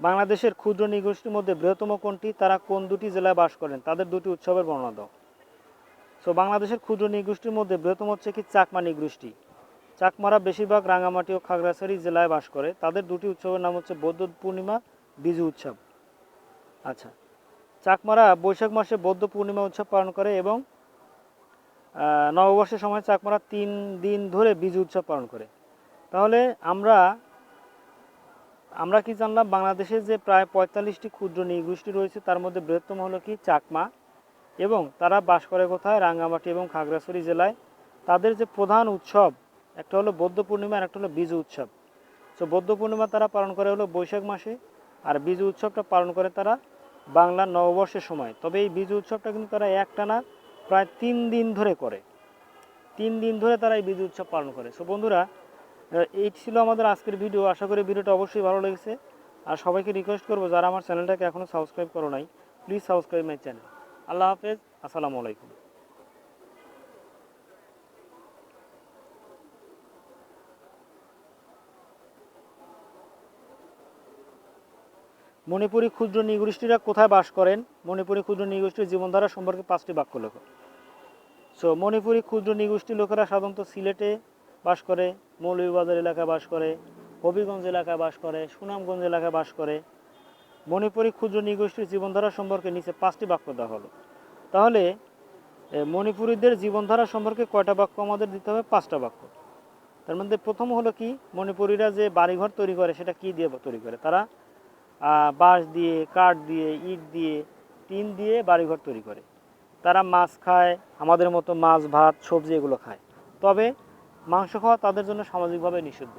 বাংলাদেশের ক্ষুদ্র নৃগোষ্ঠীর মধ্যে বৃহত্তম কোনটি? তারা কোন দুটি জেলায় বাস করেন? তাদের দুটি উৎসবের বর্ণনা দাও। সো বাংলাদেশের ক্ষুদ্র নৃগোষ্ঠীর মধ্যে বৃহত্তম হচ্ছে কি? চাকমা নৃগোষ্ঠী। চাকমারা বেশিরভাগ রাঙামাটি ও খাগড়াছড়ি জেলায় বাস করে। তাদের দুটি উৎসবের নাম হচ্ছে বৌদ্ধ পূর্ণিমা, বিজু উৎসব। আচ্ছা। চাকমারা বৈশাখ মাসে বৌদ্ধ পূর্ণিমা উৎসব পালন করে এবং নববর্ষের সময় চাকমারা তিন দিন ধরে বিজু উৎসব পালন করে। তাহলে আমরা আমরা কি জানলাম বাংলাদেশে যে প্রায় পঁয়তাল্লিশটি ক্ষুদ্র নৃগোষ্ঠী রয়েছে, তার মধ্যে বৃহত্তম হলো কি চাকমা এবং তারা বাস করে কোথায়? রাঙ্গামাটি এবং খাগড়াছড়ি জেলায়। তাদের যে প্রধান উৎসব, একটা হলো বৌদ্ধ পূর্ণিমা আর একটা হলো বিজু উৎসব। তো বৌদ্ধ পূর্ণিমা তারা পালন করে হলো বৈশাখ মাসে আর বিজু উৎসবটা পালন করে তারা বাংলার নববর্ষের সময়। তবে এই বিজু উৎসবটা কিন্তু তারা একটানা প্রায় তিন দিন ধরে করে। তিন দিন ধরে তারা এই বিজু উৎসব পালন করে। সো বন্ধুরা এই ছিল আমাদের আজকের ভিডিও আশা করি ভিডিওটা অবশ্যই ভালো লেগেছে। আর সবাইকে রিকোয়েস্ট করব, যারা আমার চ্যানেলটাকে এখনও সাবস্ক্রাইব করো নাই please subscribe my channel Allah হাফেজ, আসসালামু আলাইকুম। মণিপুরী ক্ষুদ্র নৃগোষ্ঠীরা কোথায় বাস করেন? মণিপুরী ক্ষুদ্র নৃগোষ্ঠীর জীবনধারা সম্পর্কে পাঁচটি বাক্য লেখো। সো মণিপুরী ক্ষুদ্র নৃগোষ্ঠী লোকেরা সাধারণত সিলেটে বাস করে, মৌলভীবাজার এলাকায় বাস করে, হবিগঞ্জ এলাকায় বাস করে, সুনামগঞ্জ এলাকায় বাস করে। মণিপুরী ক্ষুদ্র নৃগোষ্ঠীর জীবনধারা সম্পর্কে নিচে পাঁচটি বাক্য দেওয়া হলো। তাহলে মণিপুরীদের জীবনধারা সম্পর্কে কয়টা বাক্য আমাদের দিতে হবে? পাঁচটা বাক্য। তার মধ্যে প্রথম হলো কি? মণিপুরীরা যে বাড়িঘর তৈরি করে, সেটা কি দিয়ে তৈরি করে? তারা বাঁশ দিয়ে, কাঠ দিয়ে, ইট দিয়ে, টিন দিয়ে বাড়িঘর তৈরি করে। তারা মাছ খায়, আমাদের মতো মাছ, ভাত, সবজি এগুলো খায়। তবে মাংস খাওয়া তাদের জন্য সামাজিকভাবে নিষিদ্ধ।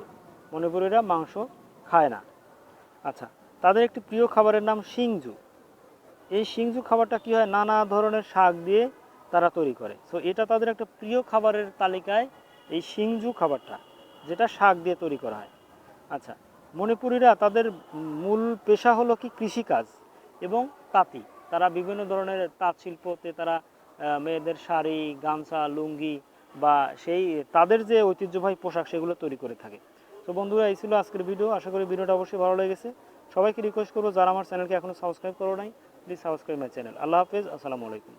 মণিপুরীরা মাংস খায় না। আচ্ছা তাদের একটি প্রিয় খাবারের নাম সিংজু এই সিংজু খাবারটা কি হয়? নানা ধরনের শাক দিয়ে তারা তৈরি করে। সো এটা তাদের একটা প্রিয় খাবারের তালিকায় এই সিংজু খাবারটা, যেটা শাক দিয়ে তৈরি করা হয়। আচ্ছা মণিপুরীরা তাদের মূল পেশা হলো কি? কৃষিকাজ এবং তাঁতি। তারা বিভিন্ন ধরনের তাঁত শিল্পতে তারা মেয়েদের শাড়ি, গামছা, লুঙ্গি বা সেই তাদের যে ঐতিহ্যবাহী পোশাক সেগুলো তৈরি করে থাকে। তো বন্ধুরা, এই ছিল আজকের ভিডিও। আশা করি ভিডিওটা অবশ্যই ভালো লেগেছে। সবাইকে রিকোয়েস্ট করব, যারা আমার চ্যানেলকে এখনও সাবস্ক্রাইব করো নাই please subscribe my channel Allah হাফেজ, আসসালামু আলাইকুম।